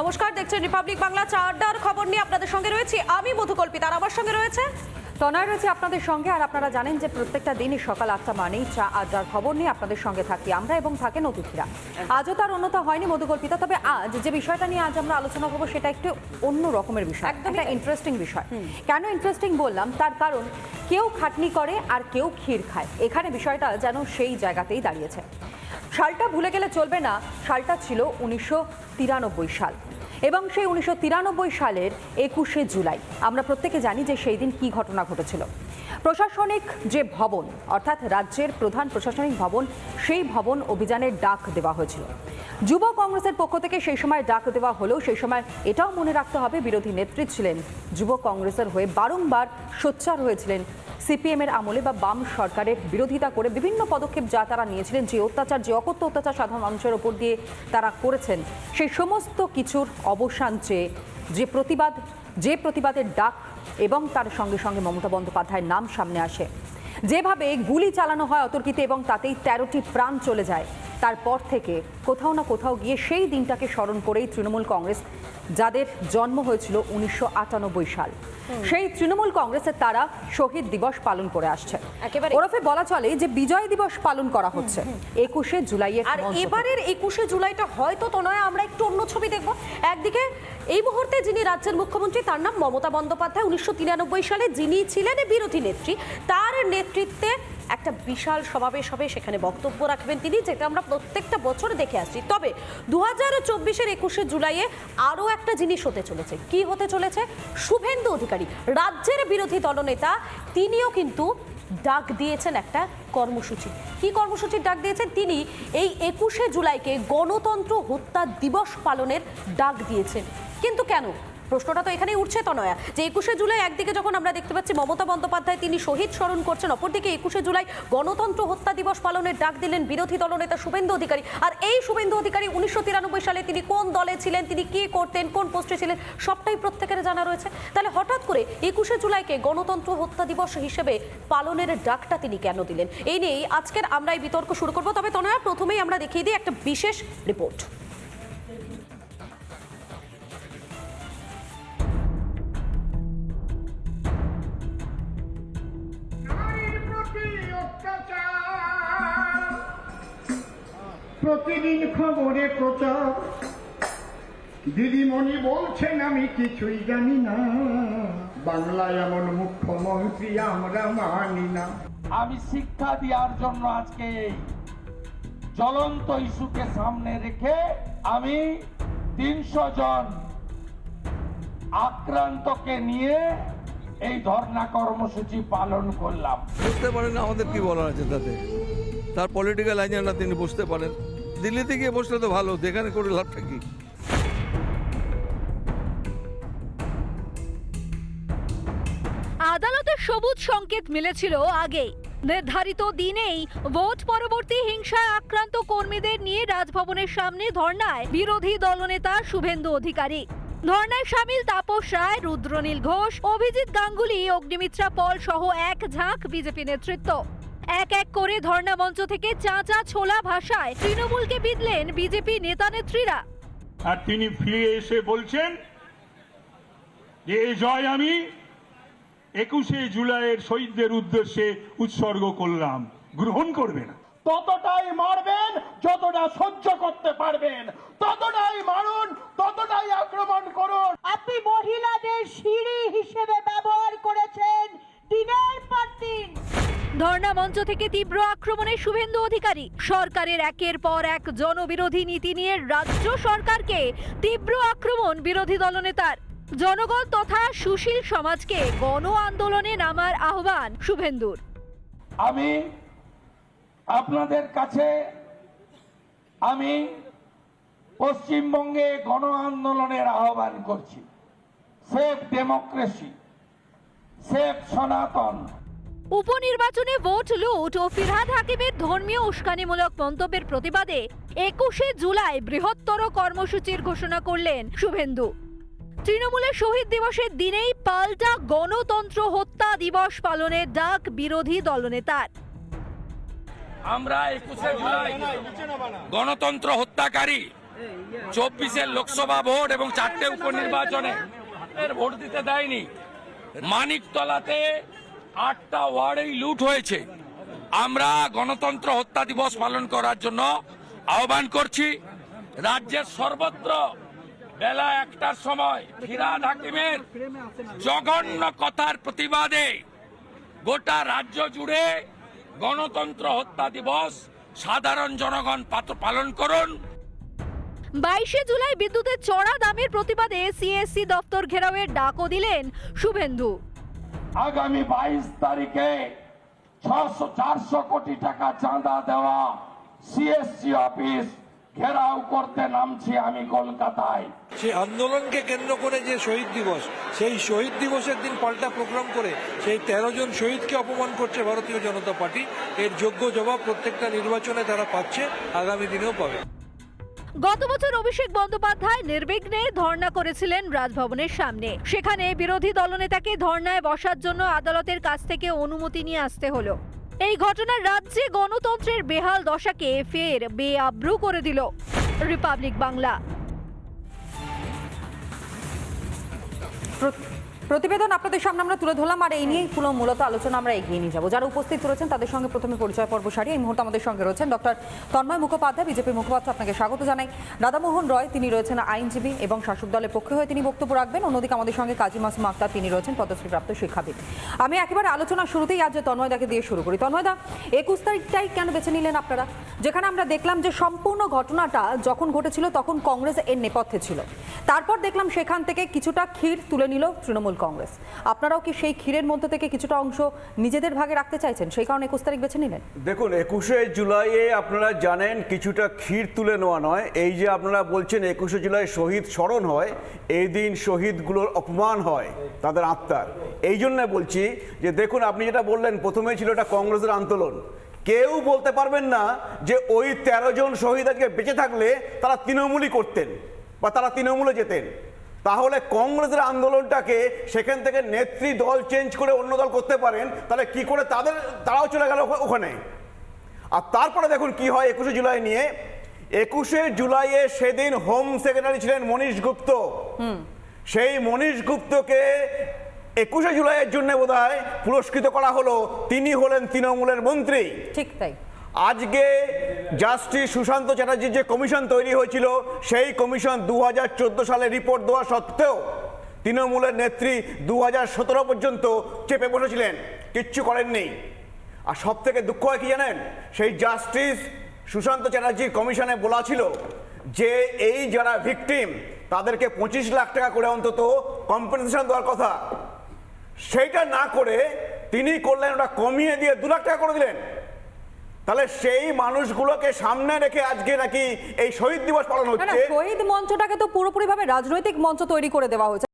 নমস্কার দেখছেন রিপাবলিক বাংলা চারটার খবর নিয়ে আপনাদের সঙ্গে রয়েছি। আমি মধুকল্পিত আর আমার সঙ্গে রয়েছে তনয় রয়েছে আপনাদের সঙ্গে। আর আপনারা জানেন যে প্রত্যেকটা দিনই সকাল আটটা মানেই চা আড্ডার খবর নিয়ে আপনাদের সঙ্গে থাকি আমরা এবং থাকেন অতিথিরা। আজও তার অন্যতা হয়নি মধুকল্পিতা তবে আজ যে বিষয়টা নিয়ে আজ আমরা আলোচনা করব সেটা একটু অন্য রকমের বিষয় একটা ইন্টারেস্টিং বিষয়। কেন ইন্টারেস্টিং বললাম? তার কারণ কেউ খাটনি করে আর কেউ ক্ষীর খায়। এখানে বিষয়টা যেন সেই জায়গাতেই দাঁড়িয়েছে। সালটা ভুলে গেলে চলবে না। সালটা ছিল উনিশশো তিরানব্বই সাল। এবং সেই উনিশশো তিরানব্বই সালের একুশে জুলাই। আমরা প্রত্যেকে জানি যে সেই দিন কী ঘটনা ঘটেছিল। প্রশাসনিক যে ভবন, অর্থাৎ রাজ্যের প্রধান প্রশাসনিক ভবন, সেই ভবন অভিযানের ডাক দেওয়া হয়েছিল। যুব কংগ্রেসের পক্ষ থেকে সেই সময় ডাক দেওয়া হলেও সেই সময় এটাও মনে রাখতে হবে, বিরোধী নেত্রী ছিলেন যুব কংগ্রেসের হয়ে বারংবার সোচ্চার হয়েছিলেন সিপিএম এর আমলে বা বাম সরকারের বিরোধিতা করে বিভিন্ন পদক্ষেপ যা তারা নিয়েছিলেন, যে অত্যাচার, যে অকথ্য অত্যাচার সাধারণ মানুষের ওপর দিয়ে তারা করেছেন, সেই সমস্ত কিছুর অবসান চেয়ে যে প্রতিবাদ, যে প্রতিবাদের ডাক এবং তার সঙ্গে সঙ্গে মমতা বন্দ্যোপাধ্যায়ের নাম সামনে আসে। যেভাবে গুলি চালানো হয় অতর্কিতে এবং তাতেই তেরোটি প্রাণ চলে যায়। তারপর থেকে কোথাও না কোথাও গিয়ে সেই দিনটাকে স্মরণ করেই তৃণমূল কংগ্রেস যাদের জন্ম হয়েছিল উনিশশো আটানব্বই সাল সেই তৃণমূল কংগ্রেসের তারা শহীদ দিবস পালন করে আসছে। ওরফে বলা চলে যে বিজয় দিবস পালন করা হচ্ছে একুশে জুলাইয়ের আর এবারের একুশে জুলাইটা হয়তো তনয় আমরা একটু অন্য ছবি দেখব। একদিকে এই মুহূর্তে যিনি রাজ্যের মুখ্যমন্ত্রী তার নাম মমতা বন্দ্যোপাধ্যায়। উনিশশো তিরানব্বই সালে যিনি ছিলেন বিরোধী নেত্রী তার নেতৃত্বে একটা বিশাল সমাবেশ হবে, সেখানে বক্তব্য রাখবেন তিনি, যেটা আমরা প্রত্যেকটা বছর দেখে আসছি। তবে দু হাজার চব্বিশের একুশে জুলাইয়ে আরও একটা জিনিস হতে চলেছে। কি হতে চলেছে? শুভেন্দু অধিকারী, রাজ্যের বিরোধী দলনেতা, তিনিও কিন্তু ডাক দিয়েছেন একটা কর্মসূচি। কি কর্মসূচির ডাক দিয়েছেন? তিনি এই একুশে জুলাইকে গণতন্ত্র হত্যা দিবস পালনের ডাক দিয়েছেন। কিন্তু কেন? প্রশ্নটা তো এখানেই উঠছে তো নয়া যে একুশে জুলাই একদিকে যখন আমরা দেখতে পাচ্ছি মমতা বন্দ্যোপাধ্যায়, তিনি শহীদ স্মরণ করছেন, অপরদিকে একুশে জুলাই গণতন্ত্র হত্যা দিবস পালনের ডাক দিলেন বিরোধী দলনেতা শুভেন্দু অধিকারী। আর এই শুভেন্দু অধিকারী উনিশশো তিরানব্বই সালে তিনি কোন দলে ছিলেন, তিনি কি করতেন, কোন পোস্টে ছিলেন, সবটাই প্রত্যেকের জানা রয়েছে। তাহলে হঠাৎ করে একুশে জুলাইকে গণতন্ত্র হত্যা দিবস হিসেবে পালনের ডাকটা তিনি কেন দিলেন? এই নিয়েই আজকের আমরা এই বিতর্ক শুরু করব। তবে তনয়া, প্রথমেই আমরা দেখিয়ে দিই একটা বিশেষ রিপোর্ট। প্রতিদিন খবরে প্রচার। দিদিমণি বলছেন আমি কিছুই জানি না। বাংলায় এমন মুখ্যমন্ত্রী আমরা মানি না। আমি শিক্ষা দেওয়ার জন্য আজকে জ্বলন্ত ইস্যুকে সামনে রেখে আমি তিনশো জন আক্রান্তকে নিয়ে এই ধর্ণা কর্মসূচি পালন করলাম। বুঝতে পারেন না আমাদের কি বলার আছে তাতে। তার পলিটিক্যাল এজেন্ডা তিনি বুঝতে পারেন। দিল্লিতে গিয়ে বসলে তো ভালো এখানে করে লাভটা কি? আদালতে সবুজ সংকেত মিলেছিল আগেই নির্ধারিত দিনেই ভোট পরবর্তী হিংসায় আক্রান্ত কর্মীদের নিয়ে রাজভবনের সামনে ধর্নায় বিরোধী দলনেতা শুভেন্দু অধিকারী। ধর্নায় সামিল তাপস রায়, রুদ্রনীল ঘোষ, অভিজিৎ গাঙ্গুলি, অগ্নিমিত্রা পল সহ এক ঝাঁক বিজেপি নেতৃত্ব। এক এক করে ধর্ণা মঞ্চ থেকে চাঁচা ছোলা ভাষায় তৃণমূলকে বিদলেন বিজেপি নেতা নেত্রীরা। আর তিনি ফিরে এসে বলছেন যে এ জয় আমি একুশে জুলাইয়ের শহীদদের উদ্দেশ্যে উৎসর্গ করলাম। গ্রহণ করবে না। ততটাই মারবেন যতটা সহ্য করতে পারবেন। ততটাই মারুন ততটাই আক্রমণ করুন। আপনি মহিলাদের ধর্ণা মঞ্চ থেকে তীব্র আক্রমণে শুভেন্দু অধিকারী। সরকারের একের পর এক জনবিরোধী নীতি নিয়ে রাজ্য সরকারকে তীব্র আক্রমণ বিরোধী দলনেতার। জনগণ তথা সুশীল সমাজকে গণ আন্দোলনে নামার আহ্বান শুভেন্দুর। আমি আপনাদের কাছে, আমি পশ্চিমবঙ্গে গণ আন্দোলনের আহ্বান করছি। সেফ ডেমোক্রেসি, সেফ সনাতন। উপনির্বাচনে ভোট লুট ও ফিরহাদ হাকিমের ধর্মীয় উস্কানিমূলক মন্তব্যের প্রতিবাদে একুশে জুলাই বৃহত্তর কর্মসূচির ঘোষণা করলেন শুভেন্দু। তৃণমূলের শহীদ দিবসের দিনেই পাল্টা গণতন্ত্র হত্যা দিবস পালনের ডাক বিরোধী দলনেতার। আমরা একুশে জুলাই গণতন্ত্র হত্যাকারী চব্বিশের লোকসভা ভোট এবং চারটে উপনির্বাচনে ভোট দিতে দেয়নি। মানিকতলাতে আটটা ওয়ার্ডেই লুট হয়েছে। আমরা গণতন্ত্র হত্যা দিবস পালন করার জন্য আহ্বান করছি, রাজ্যের সর্বত্র বেলা একটার সময় ফিরাদ হাকিমের জঘন্য কথার প্রতিবাদে গোটা রাজ্য জুড়ে গণতন্ত্র হত্যা দিবস সাধারণ জনগণ পাত- পালন করুন। বাইশে জুলাই বিদ্যুতের চড়া দামের প্রতিবাদে সিএসসি দপ্তর ঘেরাওয়ের ডাকও দিলেন শুভেন্দু। আগামী বাইশ তারিখে ছশো, চারশো কোটি টাকা চাঁদা দেওয়া সিএসসি অফিস ঘেরাও করতে নামছি আমি কলকাতায়। সেই আন্দোলনকে কেন্দ্র করে যে শহীদ দিবস, সেই শহীদ দিবসের দিন পাল্টা প্রোগ্রাম করে সেই তেরো জন শহীদকে অপমান করছে ভারতীয় জনতা পার্টি, এর যোগ্য জবাব প্রত্যেকটা নির্বাচনে তারা পাচ্ছে, আগামী দিনেও পাবে। গত বছর অভিষেক বন্দ্যোপাধ্যায় নির্বিঘ্নে ধর্ণা করেছিলেন রাজভবনের সামনে। সেখানে বিরোধী দলনেতাকে ধর্ণায় বসার জন্য আদালতের কাছ থেকে অনুমতি নিয়ে আসতে হলো। এই ঘটনার রাজ্যে গণতন্ত্রের বেহাল দশাকে ফের বেআব্রু করে দিল রিপাবলিক বাংলা। প্রতিবেদন আপনাদের সামনে আমরা তুলে ধরলাম, আর এই নিয়েই পুরো মূলত আলোচনা আমরা এগিয়ে নিয়ে যাব। যারা উপস্থিত রয়েছেন তাদের সঙ্গে প্রথমে পরিচয় পর্ব সারি এই মুহূর্তে আমাদের সঙ্গে রয়েছেন ডক্টর তন্ময় মুখোপাধ্যায়, বিজেপির মুখপাত্র আপনাকে স্বাগত জানাই। রাধামোহন রয়, তিনি রয়েছেন আইনজীবী এবং শাসক দলের পক্ষে হয়ে তিনি বক্তব্য রাখবেন। অন্যদিকে আমাদের সঙ্গে কাজী মাসুম আক্তার, তিনি রয়েছেন পদশ্রীপ্রাপ্ত শিক্ষাবিদ। আমি একেবারে আলোচনা শুরুতেই আজ তন্ময়দাকে দিয়ে শুরু করি। তন্ময়দা একুশ তারিখটাই কেন বেছে নিলেন আপনারা? যেখানে আমরা দেখলাম যে সম্পূর্ণ ঘটনাটা যখন ঘটেছিল তখন কংগ্রেস এর নেপথ্যে ছিল। তারপর দেখলাম সেখান থেকে কিছুটা ক্ষীর তুলে নিল তৃণমূল কংগ্রেস। আপনারাও কি সেই ক্ষীরের মধ্যে থেকে কিছুটা অংশ নিজেদের ভাগে রাখতে চাইছেন? সেই কারণে একুশ তারিখ বেছে নিলেন। দেখুন, একুশে জুলাইয়ে আপনারা জানেন কিছুটা ক্ষীর তুলে নেওয়া নয়। এই যে আপনারা বলছেন একুশে জুলাই শহীদ স্মরণ হয়, এই দিন শহীদগুলোর অপমান হয় তাদের আত্মার। এই জন্য বলছি যে দেখুন, আপনি যেটা বললেন, প্রথমেই ছিল এটা কংগ্রেসের আন্দোলন। কেউ বলতে পারবেন না যে ওই তেরো জন শহীদ আজকে বেঁচে থাকলে তারা তৃণমূলই করতেন বা তারা তৃণমূলে যেতেন। তাহলে কংগ্রেসের আন্দোলনটাকে সেখান থেকে নেত্রী দল চেঞ্জ করে অন্য দল করতে পারেন তাহলে কি করে তাদের তারাও চলে গেল ওখানে? আর তারপরে দেখুন কি হয় একুশে জুলাই নিয়ে। একুশে জুলাইয়ে সেদিন হোম সেক্রেটারি ছিলেন মনীষ গুপ্ত। সেই মনীষ গুপ্তকে একুশে জুলাইয়ের জন্য বোধ পুরস্কৃত করা হলো। তিনি হলেন তৃণমূলের মন্ত্রী। ঠিক তাই। আজকে জাস্টিস সুশান্ত চ্যাটার্জির যে কমিশন তৈরি হয়েছিল, সেই কমিশন দু হাজার চোদ্দ সালে রিপোর্ট দেওয়া সত্ত্বেও তৃণমূলের নেত্রী দু হাজার সতেরো পর্যন্ত চেপে বসেছিলেন। কিচ্ছু করেননি আর সব থেকে দুঃখ হয় কি জানেন? সেই জাস্টিস সুশান্ত চ্যাটার্জির কমিশনে বলা ছিল যে, এই যারা ভিকটিম, তাদেরকে পঁচিশ লাখ টাকা করে অন্তত কম্পেনসেশন দেওয়ার কথা। সেইটা না করে তিনি করলেন, ওটা কমিয়ে দিয়ে দু লাখ টাকা করে দিলেন। তাহলে সেই মানুষগুলোকে সামনে রেখে আজকে নাকি এই শহীদ দিবস পালন হচ্ছে? শহীদ মঞ্চটাকে তো পুরোপুরিভাবে রাজনৈতিক মঞ্চ তৈরি করে দেওয়া হয়েছে।